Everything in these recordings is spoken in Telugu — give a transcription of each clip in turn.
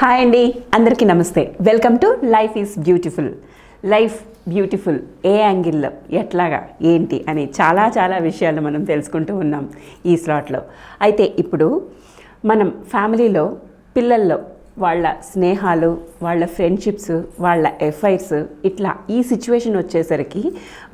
హాయ్ అండి అందరికీ నమస్తే. Welcome to life is beautiful life beautiful ఏ యాంగిల్లో ఎట్లాగా ఏంటి అని చాలా చాలా విషయాలు మనం తెలుసుకుంటూ ఉన్నాం ఈ స్లాట్లో అయితే ఇప్పుడు మనం ఫ్యామిలీలో పిల్లల్లో వాళ్ళ స్నేహాలు వాళ్ళ ఫ్రెండ్షిప్స్ వాళ్ళ ఎఫైర్స్ ఇట్లా ఈ సిచ్యువేషన్ వచ్చేసరికి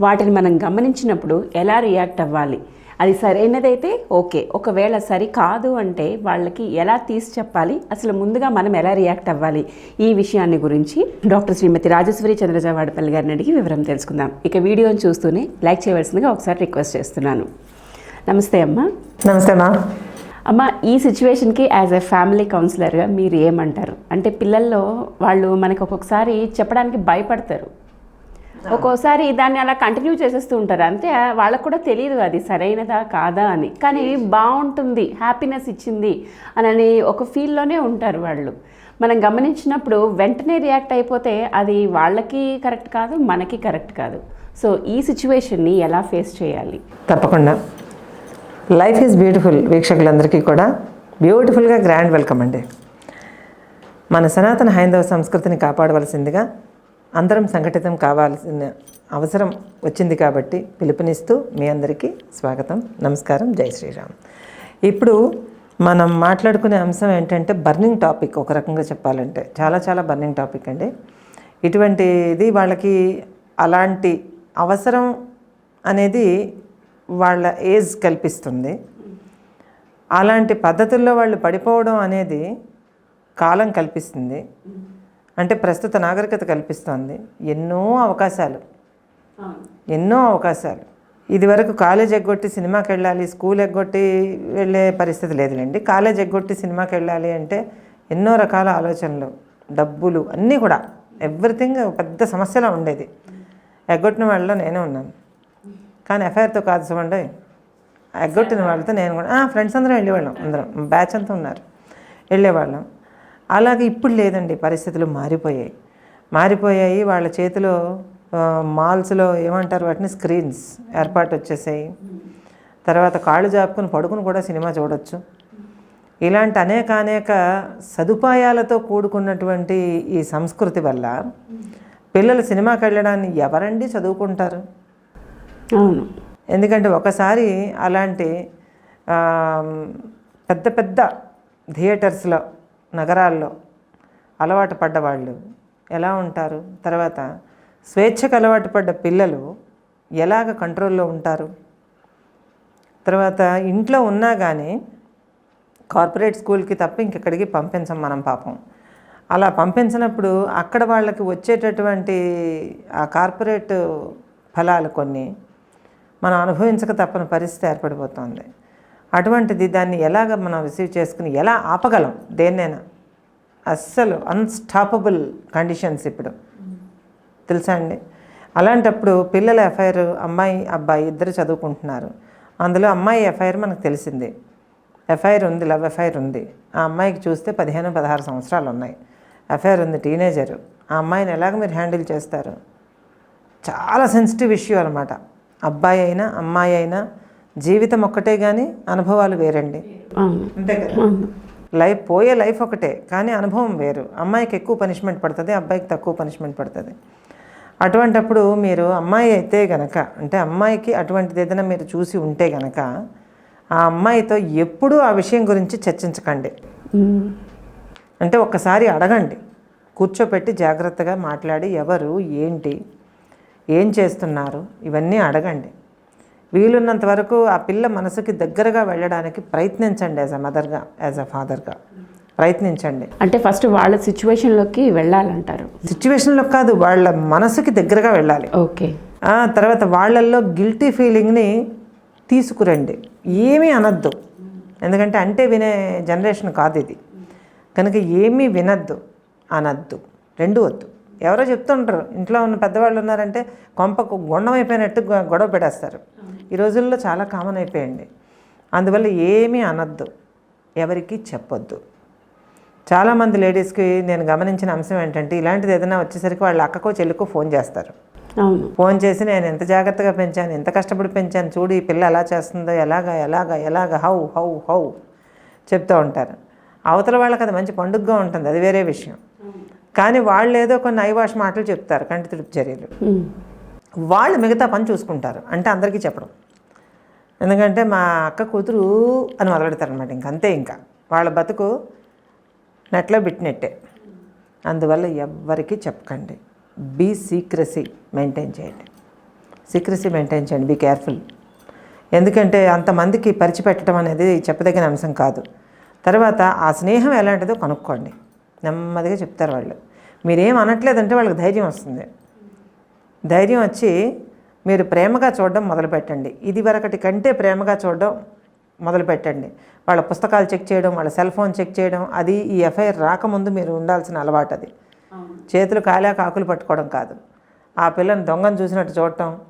వాటిని మనం గమనించినప్పుడు ఎలా రియాక్ట్ అవ్వాలి? అది సరైనదైతే ఓకే. ఒకవేళ సరి కాదు అంటే వాళ్ళకి ఎలా తీసి చెప్పాలి? అసలు ముందుగా మనం ఎలా రియాక్ట్ అవ్వాలి? ఈ విషయాన్ని గురించి డాక్టర్ శ్రీమతి రాజేశ్వరి చంద్రజా వాడపల్లి గారిని అడిగి వివరం తెలుసుకుందాం. ఇక వీడియోని చూస్తూనే లైక్ చేయవలసిందిగా ఒకసారి రిక్వెస్ట్ చేస్తున్నాను. నమస్తే అమ్మ. నమస్తే మా అమ్మ ఈ సిచ్యువేషన్కి యాజ్ ఎ ఫ్యామిలీ కౌన్సిలర్గా మీరు ఏమంటారు? అంటే పిల్లల్లో వాళ్ళు మనకు ఒక్కొక్కసారి చెప్పడానికి భయపడతారు. ఒక్కోసారి దాన్ని అలా కంటిన్యూ చేసేస్తూ ఉంటారు. అంతే వాళ్ళకు కూడా తెలియదు అది సరైనదా కాదా అని. కానీ బాగుంటుంది హ్యాపీనెస్ ఇచ్చింది అని ఒక ఫీల్లోనే ఉంటారు వాళ్ళు. మనం గమనించినప్పుడు వెంటనే రియాక్ట్ అయిపోతే అది వాళ్ళకి కరెక్ట్ కాదు మనకి కరెక్ట్ కాదు. సో ఈ సిచ్యువేషన్ని ఎలా ఫేస్ చేయాలి? తప్పకుండా. లైఫ్ ఈజ్ బ్యూటిఫుల్ వీక్షకులందరికీ కూడా. బ్యూటిఫుల్గా గ్రాండ్ వెల్కమ్ అండి. మన సనాతన హైందవ సంస్కృతిని కాపాడవలసిందిగా అందరం సంఘటితం కావాల్సిన అవసరం వచ్చింది కాబట్టి పిలుపునిస్తూ మీ అందరికీ స్వాగతం. నమస్కారం. జై శ్రీరామ్. ఇప్పుడు మనం మాట్లాడుకునే అంశం ఏంటంటే బర్నింగ్ టాపిక్ ఒక రకంగా చెప్పాలంటే. చాలా చాలా బర్నింగ్ టాపిక్ అండి. ఇటువంటిది వాళ్ళకి అలాంటి అవసరం అనేది వాళ్ళ ఏజ్ కల్పిస్తుంది. అలాంటి పద్ధతుల్లో వాళ్ళు పడిపోవడం అనేది కాలం కల్పిస్తుంది. అంటే ప్రస్తుత నాగరికత కల్పిస్తోంది. ఎన్నో అవకాశాలు. ఎన్నో అవకాశాలు. ఇదివరకు కాలేజ్ ఎగ్గొట్టి సినిమాకి వెళ్ళాలి స్కూల్ ఎగ్గొట్టి వెళ్ళే పరిస్థితి లేదులేండి. కాలేజ్ ఎగ్గొట్టి సినిమాకి వెళ్ళాలి అంటే ఎన్నో రకాల ఆలోచనలు డబ్బులు అన్నీ కూడా ఎవ్రీథింగ్ పెద్ద సమస్యలా ఉండేది. ఎగ్గొట్టిన వాళ్ళలో నేనే ఉన్నాను. కానీ ఎఫ్ఐఆర్తో కాదు చూడండి ఎగ్గొట్టిన వాళ్ళతో నేను కూడా ఫ్రెండ్స్ అందరం వెళ్ళేవాళ్ళం అందరం. బ్యాచ్ అంతా ఉన్నారు. వెళ్ళేవాళ్ళం. అలాగే ఇప్పుడు లేదండి పరిస్థితులు మారిపోయాయి. మారిపోయాయి వాళ్ళ చేతిలో మాల్స్లో ఏమంటారు వాటిని? స్క్రీన్స్ ఏర్పాటు వచ్చేసాయి తర్వాత కాళ్ళు జాపుకుని పడుకుని కూడా సినిమా చూడొచ్చు. ఇలాంటి అనేక అనేక సదుపాయాలతో కూడుకున్నటువంటి ఈ సంస్కృతి వల్ల పిల్లలు సినిమాకి వెళ్ళడాన్ని ఎవరండి చదువుకుంటారు? అవును. ఎందుకంటే ఒకసారి అలాంటి పెద్ద పెద్ద థియేటర్స్లో నగరాల్లో అలవాటు పడ్డ వాళ్ళు ఎలా ఉంటారు? తర్వాత స్వేచ్ఛకు అలవాటు పడ్డ పిల్లలు ఎలాగ కంట్రోల్లో ఉంటారు? తర్వాత ఇంట్లో ఉన్నా కానీ కార్పొరేట్ స్కూల్కి తప్ప ఇంకెక్కడికి పంపించం మనం పాపం. అలా పంపించినప్పుడు అక్కడ వాళ్ళకి వచ్చేటటువంటి ఆ కార్పొరేట్ ఫలాలు కొన్ని మనం అనుభవించక తప్పని పరిస్థితి ఏర్పడిపోతుంది. అటువంటిది దాన్ని ఎలాగ మనం రిసీవ్ చేసుకుని ఎలా ఆపగలం దేన్నైనా? అస్సలు అన్స్టాపబుల్ కండిషన్స్ ఇప్పుడు. తెలుసా అండి? అలాంటప్పుడు పిల్లల ఎఫ్ఐఆర్ అమ్మాయి అబ్బాయి ఇద్దరు చదువుకుంటున్నారు. అందులో అమ్మాయి ఎఫ్ఐఆర్ మనకు తెలిసింది. ఎఫ్ఐఆర్ ఉంది లవ్ ఎఫ్ఐఆర్ ఉంది. ఆ అమ్మాయికి చూస్తే పదిహేను పదహారు సంవత్సరాలు ఉన్నాయి. ఎఫ్ఐఆర్ ఉంది టీనేజర్. ఆ అమ్మాయిని ఎలాగ మీరు హ్యాండిల్ చేస్తారు? చాలా సెన్సిటివ్ ఇష్యూ అనమాట. అబ్బాయి అయినా అమ్మాయి అయినా జీవితం ఒక్కటే కానీ అనుభవాలు వేరండి. అంతే కదా? లైఫ్ పోయే లైఫ్ ఒకటే కానీ అనుభవం వేరు. అమ్మాయికి ఎక్కువ పనిష్మెంట్ పడుతుంది అబ్బాయికి తక్కువ పనిష్మెంట్ పడుతుంది. అటువంటప్పుడు మీరు అమ్మాయి అయితే గనక అంటే అమ్మాయికి అటువంటిది ఏదైనా మీరు చూసి ఉంటే గనక ఆ అమ్మాయితో ఎప్పుడూ ఆ విషయం గురించి చర్చించకండి. అంటే ఒక్కసారి అడగండి. కూర్చోపెట్టి జాగ్రత్తగా మాట్లాడి ఎవరు ఏంటి ఏం చేస్తున్నారు ఇవన్నీ అడగండి. వీలున్నంత వరకు ఆ పిల్ల మనసుకి దగ్గరగా వెళ్ళడానికి ప్రయత్నించండి యాజ్ అ మదర్గా యాజ్ అ ఫాదర్గా ప్రయత్నించండి. అంటే ఫస్ట్ వాళ్ళ సిచ్యువేషన్లోకి వెళ్ళాలంటారు. సిచ్యువేషన్లో కాదు వాళ్ళ మనసుకి దగ్గరగా వెళ్ళాలి. ఓకే. తర్వాత వాళ్ళల్లో గిల్టీ ఫీలింగ్ని తీసుకురండి. ఏమీ అనద్దు. ఎందుకంటే అంటే వినే జనరేషన్ కాదు ఇది. కనుక ఏమీ వినద్దు అనద్దు. రెండు వద్దు. ఎవరో చెప్తుంటారు. ఇంట్లో ఉన్న పెద్దవాళ్ళు ఉన్నారంటే కొంపకు గుండం అయిపోయినట్టు గొడవ పెట్టేస్తారు. ఈ రోజుల్లో చాలా కామన్ అయిపోయింది. అందువల్ల ఏమీ అనద్దు. ఎవరికి చెప్పొద్దు. చాలామంది లేడీస్కి నేను గమనించిన అంశం ఏంటంటే ఇలాంటిది ఏదైనా వచ్చేసరికి వాళ్ళ అక్కకో చెల్లికో ఫోన్ చేస్తారు. ఫోన్ చేసి నేను ఎంత జాగ్రత్తగా పెంచాను ఎంత కష్టపడి పెంచాను చూడు ఈ పిల్ల ఎలా చేస్తుందో ఎలాగా ఎలాగా ఎలాగా హౌ హౌ హౌ చెప్తూ ఉంటారు. అవతల వాళ్ళకి అది మంచి పండుగగా ఉంటుంది. అది వేరే విషయం. కానీ వాళ్ళు ఏదో కొన్ని ఐవాష్ మాటలు చెప్తారు కంటి తుడుపు చర్యలు. వాళ్ళు మిగతా పని చూసుకుంటారు అంటే అందరికీ చెప్పడం. ఎందుకంటే మా అక్క కూతురు అని మొదలెడతారు అనమాట ఇంక అంతే ఇంకా. వాళ్ళ బతుకు నెట్లో బిట్టినట్టే. అందువల్ల ఎవ్వరికీ చెప్పకండి. బీ సీక్రసీ మెయింటైన్ చేయండి. సీక్రసీ మెయింటైన్ చేయండి బీ కేర్ఫుల్ ఎందుకంటే అంతమందికి పరిచిపెట్టడం అనేది చెప్పదగిన అంశం కాదు. తర్వాత ఆ స్నేహం ఎలాంటిదో కనుక్కోండి. నెమ్మదిగా చెప్తారు వాళ్ళు. మీరేం అనట్లేదంటే వాళ్ళకి ధైర్యం వస్తుంది. ధైర్యం వచ్చి మీరు ప్రేమగా చూడడం మొదలుపెట్టండి. ఇది వరకటి కంటే ప్రేమగా చూడడం మొదలుపెట్టండి. వాళ్ళ పుస్తకాలు చెక్ చేయడం వాళ్ళ సెల్ ఫోన్ చెక్ చేయడం అది ఈ ఎఫ్ఐఆర్ రాకముందు మీరు ఉండాల్సిన అలవాటు అది. చేతులు కాలే కాకులు పట్టుకోవడం కాదు. ఆ పిల్లని దొంగను చూసినట్టు చూడటం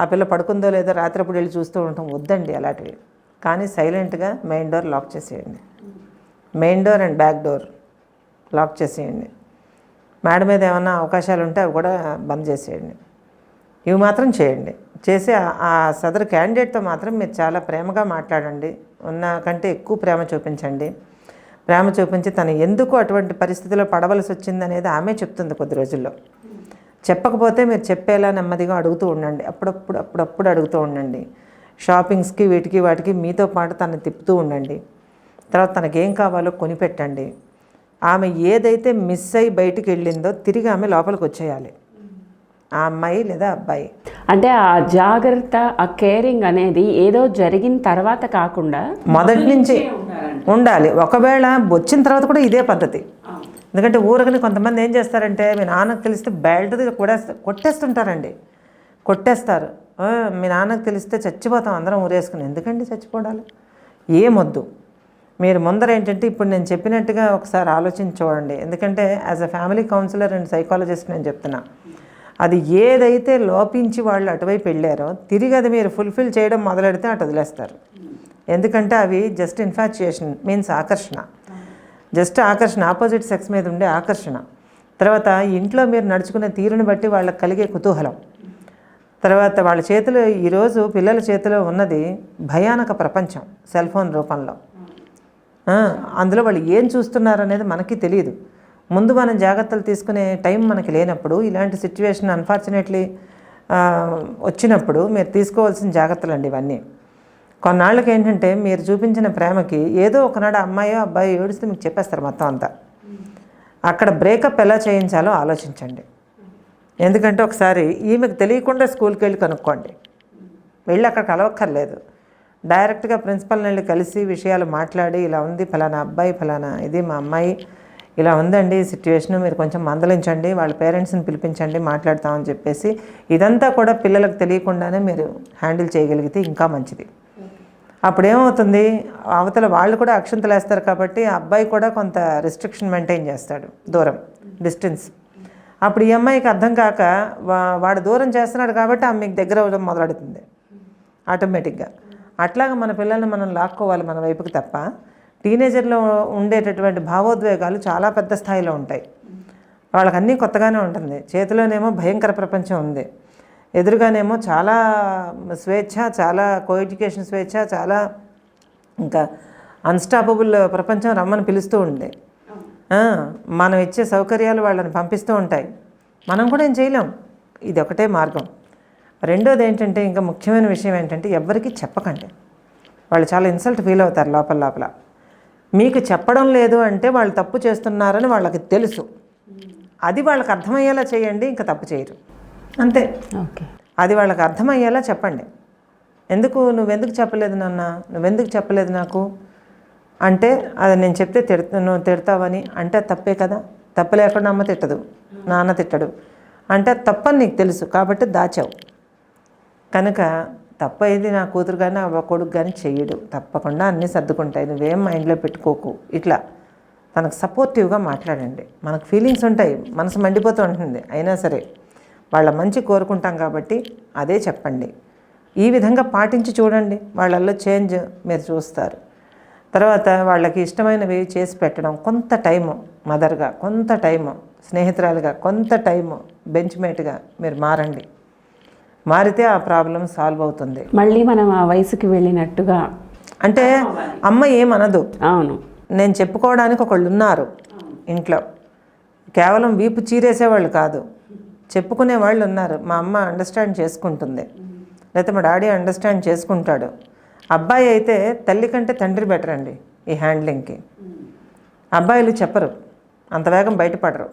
ఆ పిల్ల పడుకుందో లేదో రాత్రిప్పుడు వెళ్ళి చూస్తూ ఉండటం వద్దండి అలాంటివి. కానీ సైలెంట్గా మెయిన్ డోర్ లాక్ చేసేయండి. Main door and back door. Lock చేసేయండి. మేడ మీద ఏమైనా అవకాశాలు ఉంటే అవి కూడా బంద్ చేసేయండి. ఇవి మాత్రం చేయండి. చేసి ఆ- సదరు క్యాండిడేట్తో మాత్రం మీరు చాలా ప్రేమగా మాట్లాడండి. ఉన్న కంటే ఎక్కువ ప్రేమ చూపించండి. ప్రేమ చూపించి తను ఎందుకు అటువంటి పరిస్థితిలో పడవలసి వచ్చింది అనేది ఆమె చెప్తుంది కొద్ది రోజుల్లో. చెప్పకపోతే మీరు చెప్పేలా నెమ్మదిగా అడుగుతూ ఉండండి. అప్పుడప్పుడు అప్పుడప్పుడు అడుగుతూ ఉండండి. షాపింగ్స్కి వీటికి వాటికి మీతో పాటు తను తిప్పుతూ ఉండండి. తర్వాత తనకేం ఏం కావాలో కొనిపెట్టండి. ఆమె ఏదైతే మిస్ అయ్యి బయటికి వెళ్ళిందో తిరిగి ఆమె లోపలికి వచ్చేయాలి. ఆ అమ్మాయి లేదా అబ్బాయి. అంటే ఆ జాగ్రత్త ఆ కేరింగ్ అనేది ఏదో జరిగిన తర్వాత కాకుండా మొదటి నుంచి ఉండాలి. ఒకవేళ వచ్చిన తర్వాత కూడా ఇదే పద్ధతి. ఎందుకంటే ఊరకని కొంతమంది ఏం చేస్తారంటే మీ నాన్నకు తెలిస్తే బెల్ట్ కొట్టేస్తా కొట్టేస్తుంటారండి. కొట్టేస్తారు. "ఆ, మీ నాన్నకు తెలిస్తే చచ్చిపోతాం అందరం ఊరేసుకుని. ఎందుకండి చచ్చిపోవడాలు? ఏమొద్దు మీరు ముందర ఏంటంటే ఇప్పుడు నేను చెప్పినట్టుగా ఒకసారి ఆలోచించి చూడండి. ఎందుకంటే as a family counsellor and psychologist నేను చెప్తున్నా. అది ఏదైతే లోపించి వాళ్ళు అటువైపు వెళ్ళారో తిరిగి అది మీరు ఫుల్ఫిల్ చేయడం మొదలెడితే అటు వదిలేస్తారు. ఎందుకంటే అవి జస్ట్ ఇన్ఫాచ్యుయేషన్ మీన్స్ ఆకర్షణ. జస్ట్ ఆకర్షణ ఆపోజిట్ సెక్స్ మీద ఉండే ఆకర్షణ. తర్వాత ఇంట్లో మీరు నడుచుకునే తీరుని బట్టి వాళ్ళకి కలిగే కుతూహలం. తర్వాత వాళ్ళ చేతిలో ఈరోజు పిల్లల చేతిలో ఉన్నది భయానక ప్రపంచం సెల్ ఫోన్ రూపంలో. అందులో వాళ్ళు ఏం చూస్తున్నారు అనేది మనకి తెలియదు ముందు మనం జాగ్రత్తలు తీసుకునే టైం మనకి లేనప్పుడు ఇలాంటి సిచ్యువేషన్ అన్ఫార్చునేట్లీ వచ్చినప్పుడు మీరు తీసుకోవాల్సిన జాగ్రత్తలు అండి ఇవన్నీ. కొన్నాళ్ళకి ఏంటంటే మీరు చూపించిన ప్రేమకి ఏదో ఒకనాడు అమ్మాయో అబ్బాయి ఏడుస్తే మీకు చెప్పేస్తారు మొత్తం అంతా. అక్కడ బ్రేకప్ ఎలా చేయించాలో ఆలోచించండి. ఎందుకంటే ఒకసారి ఈమెకు తెలియకుండా స్కూల్కి వెళ్ళి కనుక్కోండి. వెళ్ళి అక్కడ కలవక్కర్లేదు. డైరెక్ట్గా ప్రిన్సిపల్ని వెళ్ళి కలిసి విషయాలు మాట్లాడి ఇలా ఉంది ఫలానా అబ్బాయి ఫలానా ఇది మా అమ్మాయి ఇలా ఉందండి సిచ్యువేషన్ మీరు కొంచెం మందలించండి వాళ్ళ పేరెంట్స్ని పిలిపించండి మాట్లాడతామని చెప్పేసి ఇదంతా కూడా పిల్లలకు తెలియకుండానే మీరు హ్యాండిల్ చేయగలిగితే ఇంకా మంచిది. అప్పుడు ఏమవుతుంది అవతల వాళ్ళు కూడా అక్షంతలేస్తారు కాబట్టి ఆ అబ్బాయి కూడా కొంత రిస్ట్రిక్షన్ మెయింటైన్ చేస్తాడు దూరం డిస్టెన్స్. అప్పుడు ఈ అమ్మాయికి అర్థం కాక వాడు దూరం చేస్తున్నాడు కాబట్టి ఆమె మీకు దగ్గర అవ్వడం మొదలెడుతుంది ఆటోమేటిక్గా. అట్లాగా మన పిల్లల్ని మనం లాక్కోవాలి మన వైపుకి తప్ప టీనేజర్లో ఉండేటటువంటి భావోద్వేగాలు చాలా పెద్ద స్థాయిలో ఉంటాయి. వాళ్ళకి అన్నీ కొత్తగానే ఉంటుంది. చేతిలోనేమో భయంకర ప్రపంచం ఉంది. ఎదురుగానేమో చాలా స్వేచ్ఛ చాలా కో ఎడ్యుకేషన్ స్వేచ్ఛ చాలా ఇంకా అన్స్టాపబుల్ ప్రపంచం రమ్మని పిలుస్తూ ఉంది. మనం ఇచ్చే సౌకర్యాలు వాళ్ళని పంపిస్తూ ఉంటాయి. మనం కూడా ఏం చేయలేం. ఇది ఒకటే మార్గం. రెండోది ఏంటంటే ఇంకా ముఖ్యమైన విషయం ఏంటంటే ఎవ్వరికీ చెప్పకండి. వాళ్ళు చాలా ఇన్సల్ట్ ఫీల్ అవుతారు లోపల లోపల. మీకు చెప్పడం లేదు అంటే వాళ్ళు తప్పు చేస్తున్నారని వాళ్ళకి తెలుసు. అది వాళ్ళకి అర్థమయ్యేలా చేయండి ఇంకా తప్పు చేయరు. అంతే. ఓకే. అది వాళ్ళకి అర్థమయ్యేలా చెప్పండి. ఎందుకు నువ్వెందుకు చెప్పలేదు నాన్న? నువ్వెందుకు చెప్పలేదు నాకు? అంటే అది నేను చెప్తే తిడతా నువ్వు తిడతావని అంటే అది తప్పే కదా. తప్పు లేకుండా అమ్మ తిట్టదు. నాన్న తిట్టడు. అంటే తప్పని నీకు తెలుసు కాబట్టి దాచావు. కనుక తప్ప అయింది నా కూతురు కానీ ఆ కొడుకు కానీ చెయ్యడు. తప్పకుండా అన్నీ సర్దుకుంటాయి. నువ్వేం మైండ్లో పెట్టుకోకు. ఇట్లా తనకు సపోర్టివ్గా మాట్లాడండి. మనకు ఫీలింగ్స్ ఉంటాయి. మనసు మండిపోతూ ఉంటుంది. అయినా సరే వాళ్ళ మంచి కోరుకుంటాం కాబట్టి అదే చెప్పండి. ఈ విధంగా పాటించి చూడండి. వాళ్ళల్లో చేంజ్ మీరు చూస్తారు. తర్వాత వాళ్ళకి ఇష్టమైనవి చేసి పెట్టడం కొంత టైము మదర్గా కొంత టైము స్నేహితురాలుగా కొంత టైము బెంచ్ మేట్గా మీరు మారండి. మారితే ఆ ప్రాబ్లం సాల్వ్ అవుతుంది. మళ్ళీ మనం ఆ వయసుకి వెళ్ళినట్టుగా అంటే అమ్మ ఏమనదు. అవును. నేను చెప్పుకోవడానికి ఒకళ్ళు ఉన్నారు ఇంట్లో. కేవలం వీపు చీరేసేవాళ్ళు కాదు. చెప్పుకునే వాళ్ళు ఉన్నారు మా అమ్మ అండర్స్టాండ్ చేసుకుంటుంది. లేకపోతే మా డాడీ అండర్స్టాండ్ చేసుకుంటాడు. అబ్బాయి అయితే తల్లి కంటే తండ్రి బెటర్ అండి ఈ హ్యాండ్లింగ్కి అబ్బాయిలు చెప్పరు. అంత వేగం బయటపడరు.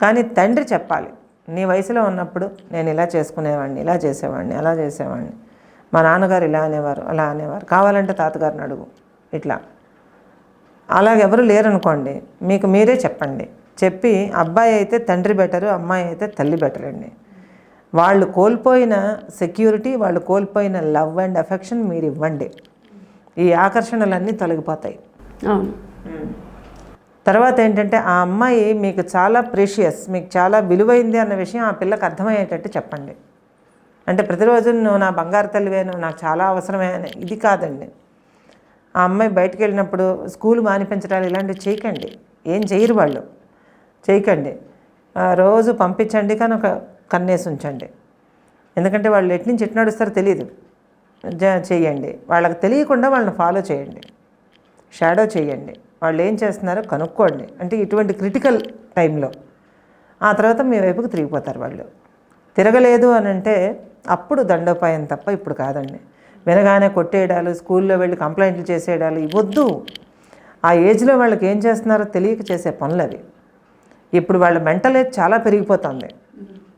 కానీ తండ్రి చెప్పాలి. నీ వయసులో ఉన్నప్పుడు నేను ఇలా చేసుకునేవాడిని ఇలా చేసేవాడిని అలా చేసేవాడిని. మా నాన్నగారు ఇలా అనేవారు అలా అనేవారు. కావాలంటే తాతగారిని అడుగు ఇట్లా. అలాగెవరు లేరనుకోండి మీకు మీరే చెప్పండి. చెప్పి అబ్బాయి అయితే తండ్రి బెటరు అమ్మాయి అయితే తల్లి బెటర్ అండి వాళ్ళు కోల్పోయిన సెక్యూరిటీ వాళ్ళు కోల్పోయిన లవ్ అండ్ అఫెక్షన్ మీరు ఇవ్వండి ఈ ఆకర్షణలన్నీ తొలగిపోతాయి. అవును. తర్వాత ఏంటంటే ఆ అమ్మాయి మీకు చాలా ప్రీషియస్ మీకు చాలా విలువైంది అన్న విషయం ఆ పిల్లకి అర్థమయ్యేటట్టు చెప్పండి. అంటే ప్రతిరోజు నువ్వు నా బంగారు తల్లివే నువ్వు నాకు చాలా అవసరమే అని. ఇది కాదండి. ఆ అమ్మాయి బయటకు వెళ్ళినప్పుడు స్కూల్ మానిపించడాలు ఇలాంటివి చేయకండి. ఏం చేయరు వాళ్ళు. చేయకండి. రోజు పంపించండి కానీ ఒక కన్నేసి ఉంచండి. ఎందుకంటే వాళ్ళు ఎటు నుంచి నడుస్తారో తెలియదు జ- చేయండి వాళ్ళకి తెలియకుండా వాళ్ళని ఫాలో చేయండి. షాడో చేయండి. వాళ్ళు ఏం చేస్తున్నారో కనుక్కోండి. అంటే ఇటువంటి క్రిటికల్ టైంలో ఆ తర్వాత మీ వైపుకు తిరిగిపోతారు వాళ్ళు. తిరగలేదు అని అంటే అప్పుడు దండోపాయం తప్ప ఇప్పుడు కాదండి. వినగానే కొట్టేయడాలు స్కూల్లో వెళ్ళి కంప్లైంట్లు చేసేయడాలు ఇవ్వద్దు. ఆ ఏజ్లో వాళ్ళకి ఏం చేస్తున్నారో తెలియక చేసే పనులు అవి. ఇప్పుడు వాళ్ళ మెంటల్ ఏజ్ చాలా పెరిగిపోతుంది.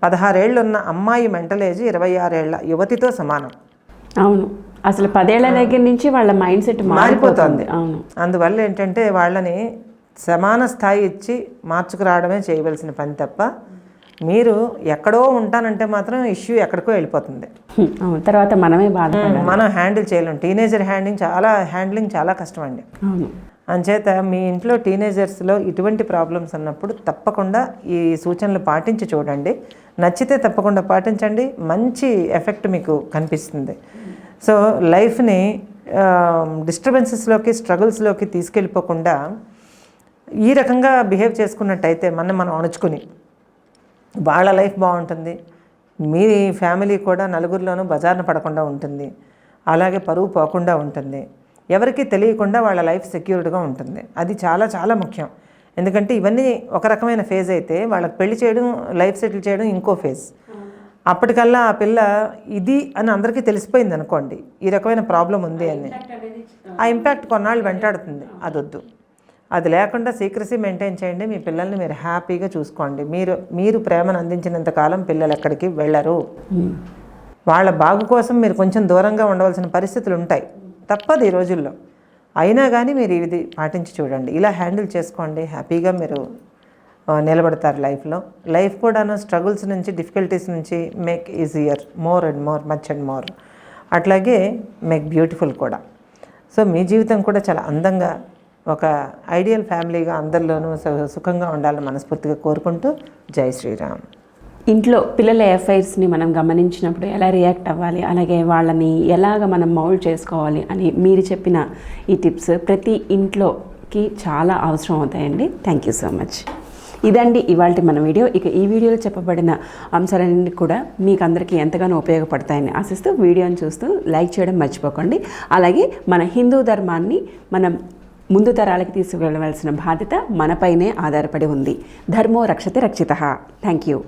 పదహారేళ్ళు ఉన్న అమ్మాయి మెంటల్ ఏజ్ ఇరవై ఆరేళ్ళ యువతితో సమానం. అవును. అసలు పదేళ్ళ దగ్గర నుంచి వాళ్ళ మైండ్ సెట్ మారిపోతుంది. అవును. అందువల్ల ఏంటంటే వాళ్ళని సమాన స్థాయి ఇచ్చి మార్చుకురావడమే చేయవలసిన పని తప్ప మీరు ఎక్కడో ఉంటానంటే మాత్రం ఇష్యూ ఎక్కడికో వెళ్ళిపోతుంది. తర్వాత మనమే బాధ మనం హ్యాండిల్ చేయలేం. టీనేజర్ హ్యాండింగ్ చాలా హ్యాండ్లింగ్ చాలా కష్టం అండి అంచేత మీ ఇంట్లో టీనేజర్స్లో ఇటువంటి ప్రాబ్లమ్స్ ఉన్నప్పుడు తప్పకుండా ఈ సూచనలు పాటించి చూడండి. నచ్చితే తప్పకుండా పాటించండి. మంచి ఎఫెక్ట్ మీకు కనిపిస్తుంది. సో లైఫ్ని డిస్టర్బెన్సెస్లోకి స్ట్రగుల్స్లోకి తీసుకెళ్ళిపోకుండా ఈ రకంగా బిహేవ్ చేసుకున్నట్టయితే మనం మనం అణుచుకుని వాళ్ళ లైఫ్ బాగుంటుంది మీ ఫ్యామిలీ కూడా నలుగురిలోనూ బజార్న పడకుండా ఉంటుంది అలాగే పరువు పోకుండా ఉంటుంది ఎవరికీ తెలియకుండా వాళ్ళ లైఫ్ సెక్యూర్డ్గా ఉంటుంది. అది చాలా చాలా ముఖ్యం. ఎందుకంటే ఇవన్నీ ఒక రకమైన ఫేజ్ అయితే వాళ్ళకి పెళ్ళి చేయడం లైఫ్ సెటిల్ చేయడం ఇంకో ఫేజ్. అప్పటికల్లా ఆ పిల్ల ఇది అని అందరికీ తెలిసిపోయింది అనుకోండి. ఈ రకమైన ప్రాబ్లం ఉంది అని. ఆ. ఇంపాక్ట్ కొన్నాళ్ళు వెంటాడుతుంది. అదొద్దు. అది లేకుండా సీక్రసీ మెయింటైన్ చేయండి. మీ పిల్లల్ని మీరు హ్యాపీగా చూసుకోండి. మీరు మీరు ప్రేమను అందించినంత కాలం పిల్లలు ఎక్కడికి వెళ్ళరు. వాళ్ళ బాగు కోసం మీరు కొంచెం దూరంగా ఉండవలసిన పరిస్థితులు ఉంటాయి. తప్పదు ఈ రోజుల్లో. అయినా కానీ మీరు ఇది పాటించి చూడండి. ఇలా హ్యాండిల్ చేసుకోండి. హ్యాపీగా మీరు నిలబడతారు లైఫ్లో. లైఫ్ కూడాను స్ట్రగుల్స్ నుంచి డిఫికల్టీస్ నుంచి make easier. More and more much and more. అట్లాగే మేక్ బ్యూటిఫుల్ కూడా. సో మీ జీవితం కూడా చాలా అందంగా ఒక ఐడియల్ ఫ్యామిలీగా అందరిలోనూ సు- సుఖంగా ఉండాలని మనస్ఫూర్తిగా కోరుకుంటూ జై శ్రీరామ్. ఇంట్లో పిల్లల ఎఫైర్స్ని మనం గమనించినప్పుడు ఎలా రియాక్ట్ అవ్వాలి అలాగే వాళ్ళని ఎలాగ మనం మౌల్డ్ చేసుకోవాలి అని మీరు చెప్పిన ఈ టిప్స్ ప్రతి ఇంట్లోకి చాలా అవసరం అవుతాయండి. Thank you so much. ఇదండి ఇవాళ మన వీడియో. ఇక ఈ వీడియోలో చెప్పబడిన అంశాలన్నీ కూడా మీకు అందరికీ ఎంతగానో ఉపయోగపడతాయని ఆశిస్తూ వీడియోని చూస్తూ లైక్ చేయడం మర్చిపోకండి. అలాగే మన హిందూ ధర్మాన్ని మనం ముందు తరాలకి తీసుకువెళ్ళవలసిన బాధ్యత మనపైనే ఆధారపడి ఉంది. ధర్మో రక్షతే రక్షిత. Thank you